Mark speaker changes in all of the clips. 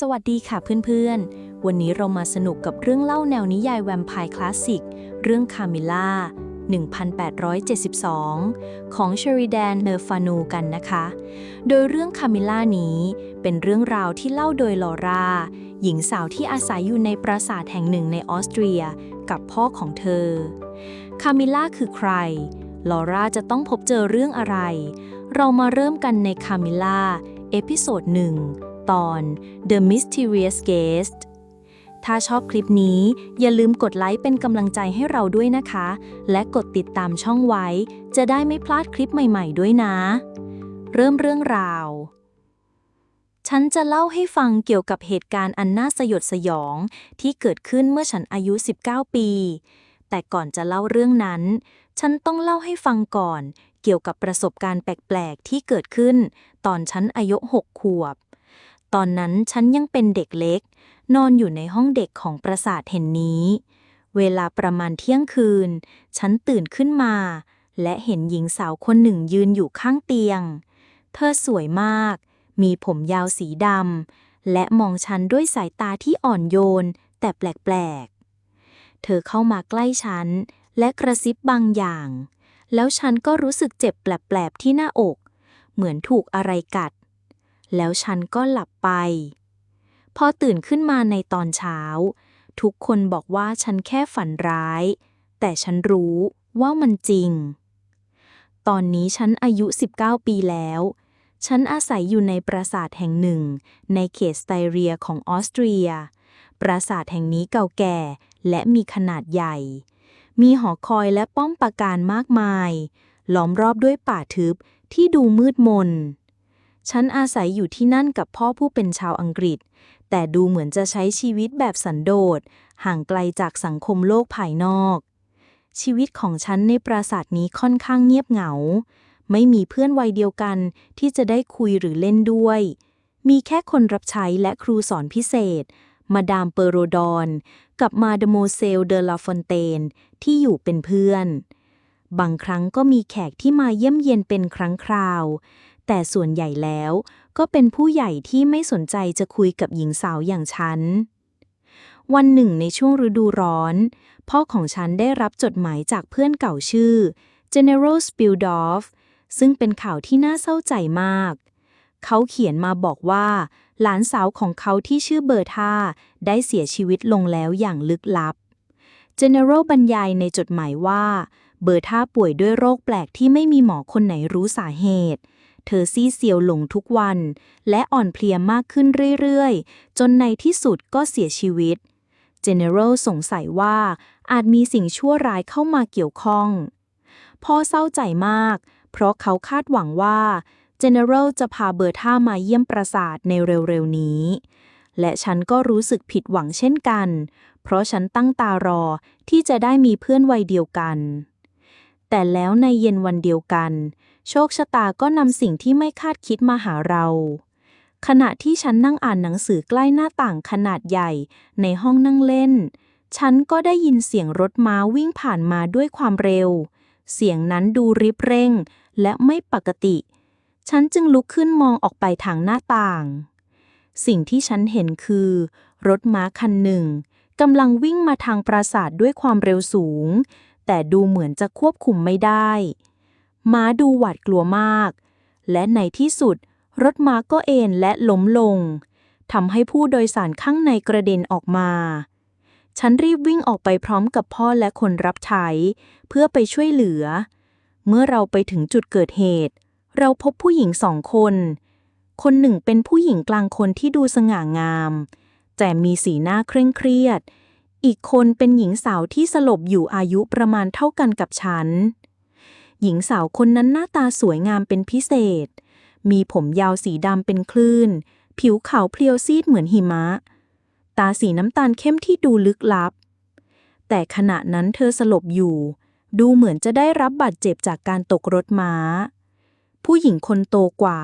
Speaker 1: สวัสดีค่ะเพื่อนๆ วันนี้เรามาสนุกกับเรื่องเล่าแนวนิยายแวมไพร์คลาสสิก เรื่องคามิล่า 1872 ของเชอริแดนเนอร์ฟานูกันนะคะ โดยเรื่องคามิล่านี้เป็นเรื่องราวที่เล่าโดยลอรา หญิงสาวที่อาศัยอยู่ในปราสาทแห่งหนึ่งในออสเตรียกับพ่อของเธอ คามิล่าคือใคร ลอราจะต้องพบเจอเรื่องอะไร เรามาเริ่มกันในคามิล่า เอพิโซดหนึ่ง ตอน The Mysterious Guest ถ้าชอบคลิปนี้อย่าลืมกดไลค์เป็นกำลังใจให้เราด้วยนะคะ และกดติดตามช่องไว้ จะได้ไม่พลาดคลิปใหม่ๆด้วยนะ เริ่มเรื่องราว ฉันจะเล่าให้ฟังเกี่ยวกับเหตุการณ์อันน่าสยดสยองที่เกิดขึ้นเมื่อฉันอายุ 19 ปี แต่ก่อนจะเล่าเรื่องนั้น ฉันต้องเล่าให้ฟังก่อน เกี่ยวกับประสบการณ์แปลกๆที่เกิดขึ้น ตอนฉันอายุหกขวบ ตอนนั้นฉันยังเป็นเด็กเล็ก นอนอยู่ในห้องเด็กของปราสาทแห่งนี้ เวลาประมาณเที่ยงคืน ฉันตื่นขึ้นมา และเห็นหญิงสาวคนหนึ่งยืนอยู่ข้างเตียง เธอสวยมาก มีผมยาวสีดำและมองฉันด้วยสายตาที่อ่อนโยน แต่แปลกๆ เธอเข้ามาใกล้ฉัน และกระซิบบางอย่าง แล้วฉันก็รู้สึกเจ็บแปลบๆที่หน้าอก เหมือนถูกอะไรกัด แล้วฉันก็หลับไป พอตื่นขึ้นมาในตอนเช้า ทุกคนบอกว่าฉันแค่ฝันร้าย แต่ฉันรู้ว่ามันจริง ตอนนี้ฉันอายุ 19 ปีแล้ว ฉันอาศัยอยู่ในปราสาทแห่งหนึ่ง ในเขตสไตเรียของออสเตรีย ปราสาทแห่งนี้เก่าแก่และมีขนาดใหญ่ มีหอคอยและป้อมปราการมากมาย ล้อมรอบด้วยป่าทึบที่ดูมืดมน ฉันอาศัยอยู่ที่นั่นกับพ่อผู้เป็นชาวอังกฤษ แต่ดูเหมือนจะใช้ชีวิตแบบสันโดษ ห่างไกลจากสังคมโลกภายนอก ชีวิตของฉันในปราสาทนี้ค่อนข้างเงียบเหงา ไม่มีเพื่อนวัยเดียวกันที่จะได้คุยหรือเล่นด้วย มีแค่คนรับใช้และครูสอนพิเศษ มาดามเปอโรดอนกับมาดโมเซลเดลาฟอนเตนที่อยู่เป็นเพื่อนบางครั้งก็มีแขกที่มาเยี่ยมเยียนเป็นครั้งคราว แต่ส่วนใหญ่แล้วก็เป็นผู้ใหญ่ที่ไม่สนใจจะคุยกับหญิงสาวอย่างฉัน วันหนึ่งในช่วงฤดูร้อน พ่อของฉันได้รับจดหมายจากเพื่อนเก่าชื่อ General Spildorf ซึ่งเป็นข่าวที่น่าเศร้าใจมาก เขาเขียนมาบอกว่า หลานสาวของเขาที่ชื่อเบอร์ธาได้เสียชีวิตลงแล้วอย่างลึกลับ General บรรยายในจดหมายว่า เบอร์ธาป่วยด้วยโรคแปลกที่ไม่มีหมอคนไหนรู้สาเหตุ เธอซีเซียวหลงทุกวัน และอ่อนเพลียมากขึ้นเรื่อย ๆ จนในที่สุดก็เสียชีวิต General สงสัยว่าอาจมีสิ่งชั่วร้ายเข้ามาเกี่ยวข้องพ่อเศร้าใจมาก เพราะเขาคาดหวังว่า General จะพาเบอร์ท่ามาเยี่ยมปราสาทในเร็วๆนี้ และฉันก็รู้สึกผิดหวังเช่นกัน เพราะฉันตั้งตารอที่จะได้มีเพื่อนวัยเดียวกัน แต่แล้วในเย็นวันเดียวกัน โชคชะตาก็นำสิ่งที่ไม่คาดคิดมาหาเรา ขณะที่ฉันนั่งอ่านหนังสือใกล้หน้าต่างขนาดใหญ่ ในห้องนั่งเล่น ฉันก็ได้ยินเสียงรถม้าวิ่งผ่านมาด้วยความเร็ว เสียงนั้นดูริบเร่ง และไม่ปกติ ฉันจึงลุกขึ้นมองออกไปทางหน้าต่าง สิ่งที่ฉันเห็นคือ รถม้าคันหนึ่งกำลังวิ่งมาทางปราสาทด้วยความเร็วสูง แต่ดูเหมือนจะควบคุมไม่ได้ ม้าดูหวาดกลัวมาก และในที่สุด รถม้าก็เอนและล้มลงทำให้ผู้โดยสารข้างในกระเด็นออกมา ฉันรีบวิ่งออกไปพร้อมกับพ่อและคนรับใช้ เพื่อไปช่วยเหลือ เมื่อเราไปถึงจุดเกิดเหตุ เราพบผู้หญิงสองคน คนหนึ่งเป็นผู้หญิงกลางคนที่ดูสง่างาม แต่มีสีหน้าเคร่งเครียด อีกคนเป็นหญิงสาวที่สลบอยู่อายุประมาณเท่ากันกับฉัน หญิงสาวคนนั้นหน้าตาสวยงามเป็นพิเศษ มีผมยาวสีดำเป็นคลื่น ผิวขาวเพรียวซีดเหมือนหิมะ ตาสีน้ำตาลเข้มที่ดูลึกลับ แต่ขณะนั้นเธอสลบอยู่ ดูเหมือนจะได้รับบาดเจ็บจากการตกรถม้า ผู้หญิงคนโตกว่า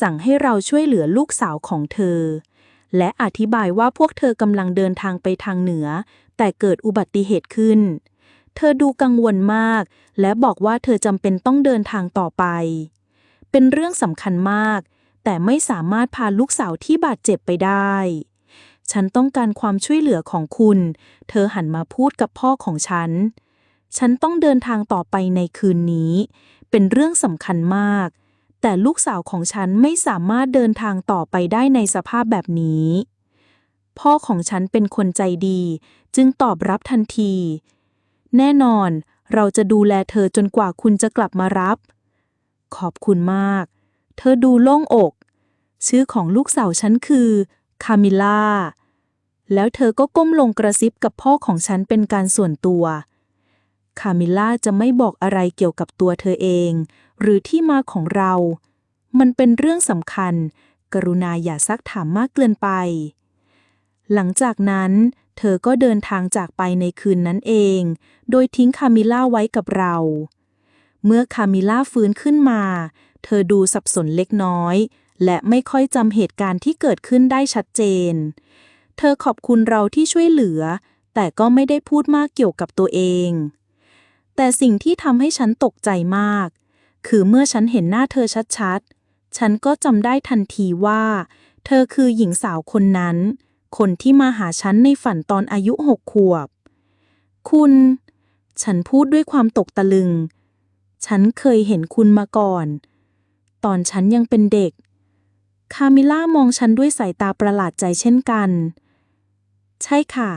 Speaker 1: สั่งให้เราช่วยเหลือลูกสาวของเธอ และอธิบายว่าพวกเธอกำลังเดินทางไปทางเหนือ แต่เกิดอุบัติเหตุขึ้น เธอดูกังวลมาก และบอกว่าเธอจำเป็นต้องเดินทางต่อไป เป็นเรื่องสำคัญมาก แต่ไม่สามารถพาลูกสาวที่บาดเจ็บไปได้ ฉันต้องการความช่วยเหลือของคุณ เธอหันมาพูดกับพ่อของฉัน ฉันต้องเดินทางต่อไปในคืนนี้ เป็นเรื่องสำคัญมาก แต่ลูกสาวของฉันไม่สามารถเดินทางต่อไปได้ในสภาพแบบนี้ พ่อของฉันเป็นคนใจดี จึงตอบรับทันที แน่นอน เราจะดูแลเธอจนกว่าคุณจะกลับมารับ ขอบคุณมาก เธอดูโล่งอก ชื่อของลูกสาวฉันคือคามิล่า แล้วเธอก็ก้มลงกระซิบกับพ่อของฉันเป็นการส่วนตัว คามิล่าจะไม่บอกอะไรเกี่ยวกับตัวเธอเอง หรือที่มาของเรา มันเป็นเรื่องสำคัญ กรุณาอย่าซักถามมากเกินไป หลังจากนั้น เธอก็เดินทางจากไปในคืนนั้นเอง โดยทิ้งคามิล่าไว้กับเรา เมื่อคามิล่าฟื้นขึ้นมา เธอดูสับสนเล็กน้อย และไม่ค่อยจำเหตุการณ์ที่เกิดขึ้นได้ชัดเจน เธอขอบคุณเราที่ช่วยเหลือ แต่ก็ไม่ได้พูดมากเกี่ยวกับตัวเอง แต่สิ่งที่ทำให้ฉันตกใจมาก คือเมื่อฉันเห็นหน้าเธอชัดๆ ฉันก็จำได้ทันทีว่า เธอคือหญิงสาวคนนั้น คนที่มาหาฉันในฝันตอนอายุหกขวบ คุณ ฉันพูดด้วยความตกตะลึง ฉันเคยเห็นคุณมาก่อน ตอนฉันยังเป็นเด็ก คามิล่ามองฉันด้วยสายตาประหลาดใจเช่นกัน ใช่ค่ะ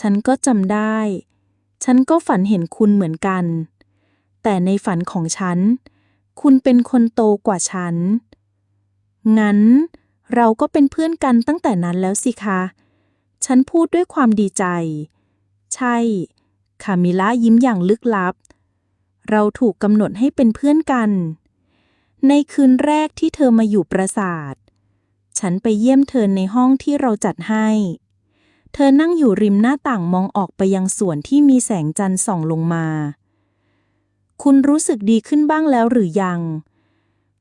Speaker 1: ฉันก็จำได้ ฉันก็ฝันเห็นคุณเหมือนกัน แต่ในฝันของฉัน คุณเป็นคนโตกว่าฉัน งั้น เราก็เป็นเพื่อนกันตั้งแต่นั้นแล้วสิคะ ฉันพูดด้วยความดีใจ ใช่คามิล่ายิ้มอย่างลึกลับ เราถูกกำหนดให้เป็นเพื่อนกัน ในคืนแรกที่เธอมาอยู่ปราสาท ฉันไปเยี่ยมเธอในห้องที่เราจัดให้ เธอนั่งอยู่ริมหน้าต่างมองออกไปยังสวนที่มีแสงจันทร์ส่องลงมา คุณรู้สึกดีขึ้นบ้างแล้วหรือยัง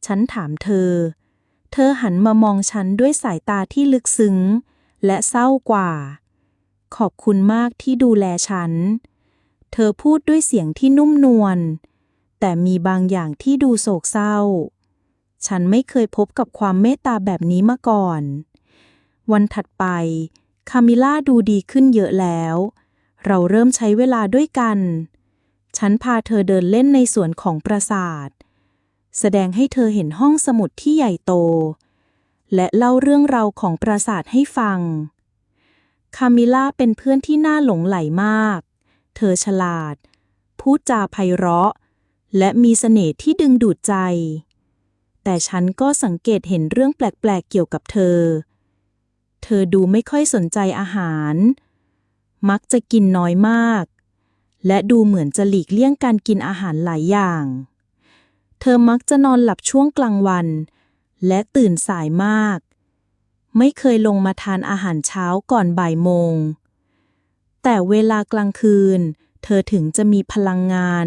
Speaker 1: ฉันถามเธอ เธอหันมามองฉันด้วยสายตาที่ลึกซึ้ง และเศร้ากว่า ขอบคุณมากที่ดูแลฉัน เธอพูดด้วยเสียงที่นุ่มนวล แต่มีบางอย่างที่ดูโศกเศร้า ฉันไม่เคยพบกับความเมตตาแบบนี้มาก่อน วันถัดไป คามิล่าดูดีขึ้นเยอะแล้ว เราเริ่มใช้เวลาด้วยกัน ฉันพาเธอเดินเล่นในสวนของปราสาท แสดงให้เธอเห็นห้องสมุดที่ใหญ่โต และเล่าเรื่องราวของปราสาทให้ฟัง คามิล่าเป็นเพื่อนที่น่าหลงไหลมาก เธอฉลาด พูดจาไพเราะ และมีเสน่ห์ที่ดึงดูดใจ แต่ฉันก็สังเกตเห็นเรื่องแปลกๆเกี่ยวกับเธอ เธอดูไม่ค่อยสนใจอาหาร มักจะกินน้อยมาก และดูเหมือนจะหลีกเลี่ยงการกินอาหารหลายอย่าง เธอมักจะนอนหลับช่วงกลางวัน และตื่นสายมาก ไม่เคยลงมาทานอาหารเช้าก่อนบ่ายโมง แต่เวลากลางคืน เธอถึงจะมีพลังงาน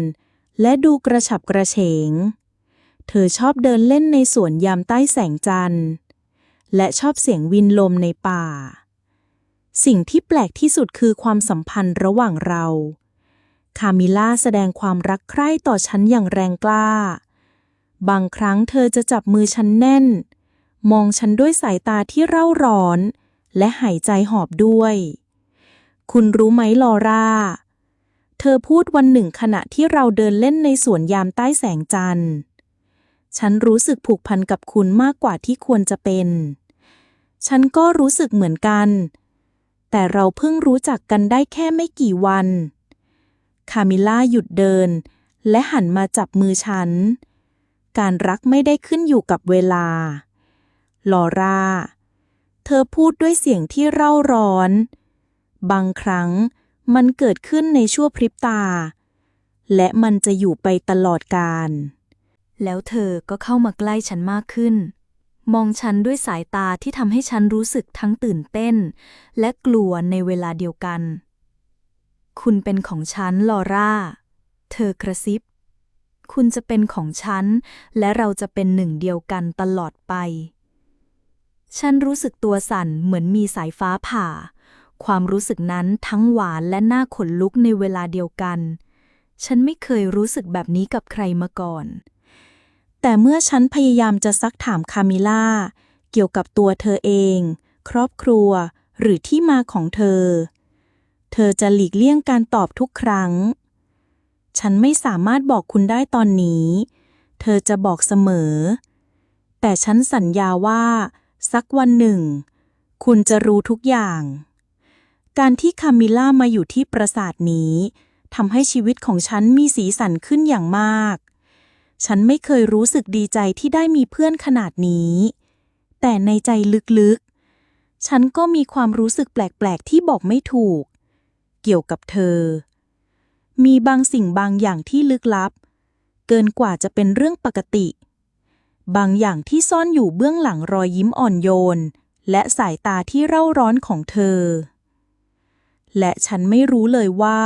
Speaker 1: และดูกระฉับกระเฉง เธอชอบเดินเล่นในสวนยามใต้แสงจันทร์ และชอบเสียงวินลมในป่า สิ่งที่แปลกที่สุดคือความสัมพันธ์ระหว่างเราคามิล่าแสดงความรักใคร่ต่อฉันอย่างแรงกล้า บางครั้งเธอจะจับมือฉันแน่น มองฉันด้วยสายตาที่เร่าร้อน และหายใจหอบด้วย คุณรู้ไหมลอร่า เธอพูดวันหนึ่งขณะที่เราเดินเล่นในสวนยามใต้แสงจันทร์ ฉันรู้สึกผูกพันกับคุณมากกว่าที่ควรจะเป็น ฉันก็รู้สึกเหมือนกัน แต่เราเพิ่งรู้จักกันได้แค่ไม่กี่วัน คามิล่าหยุดเดิน และหันมาจับมือฉัน การรักไม่ได้ขึ้นอยู่กับเวลา ลอร่า เธอพูดด้วยเสียงที่เร่าร้อน บางครั้งมันเกิดขึ้นในชั่วพริบตา และมันจะอยู่ไปตลอดกาล แล้วเธอก็เข้ามาใกล้ฉันมากขึ้น มองฉันด้วยสายตาที่ทำให้ฉันรู้สึกทั้งตื่นเต้น และกลัวในเวลาเดียวกัน คุณเป็นของฉันลอร่า เธอกระซิบ คุณจะเป็นของฉัน และเราจะเป็นหนึ่งเดียวกันตลอดไป ฉันรู้สึกตัวสั่นเหมือนมีสายฟ้าผ่า ความรู้สึกนั้นทั้งหวานและน่าขนลุกในเวลาเดียวกัน ฉันไม่เคยรู้สึกแบบนี้กับใครมาก่อน แต่เมื่อฉันพยายามจะซักถามคามิล่าเกี่ยวกับตัวเธอเอง ครอบครัว
Speaker 2: หรือที่มาของเธอ เธอจะหลีกเลี่ยงการตอบทุกครั้ง ฉันไม่สามารถบอกคุณได้ตอนนี้ เธอจะบอกเสมอ แต่ฉันสัญญาว่า สักวันหนึ่ง คุณจะรู้ทุกอย่าง การที่คามิล่ามาอยู่ที่ปราสาทนี้ทำให้ชีวิตของฉันมีสีสันขึ้นอย่างมาก ฉันไม่เคยรู้สึกดีใจที่ได้มีเพื่อนขนาดนี้ แต่ในใจลึกๆ ฉันก็มีความรู้สึกแปลกๆ ที่บอกไม่ถูก เกี่ยวกับเธอ มีบางสิ่งบางอย่างที่ลึกลับ เกินกว่าจะเป็นเรื่องปกติ บางอย่างที่ซ่อนอยู่เบื้องหลังรอยยิ้มอ่อนโยน และสายตาที่เร่าร้อนของเธอ และฉันไม่รู้เลยว่า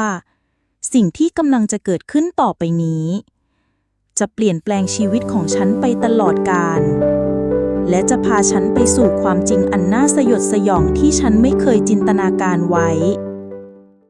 Speaker 2: สิ่งที่กำลังจะเกิดขึ้นต่อไปนี้ จะเปลี่ยนแปลงชีวิตของฉันไปตลอดกาลและจะพาฉันไปสู่ความจริงอันน่าสยดสยองที่ฉันไม่เคยจินตนาการไว้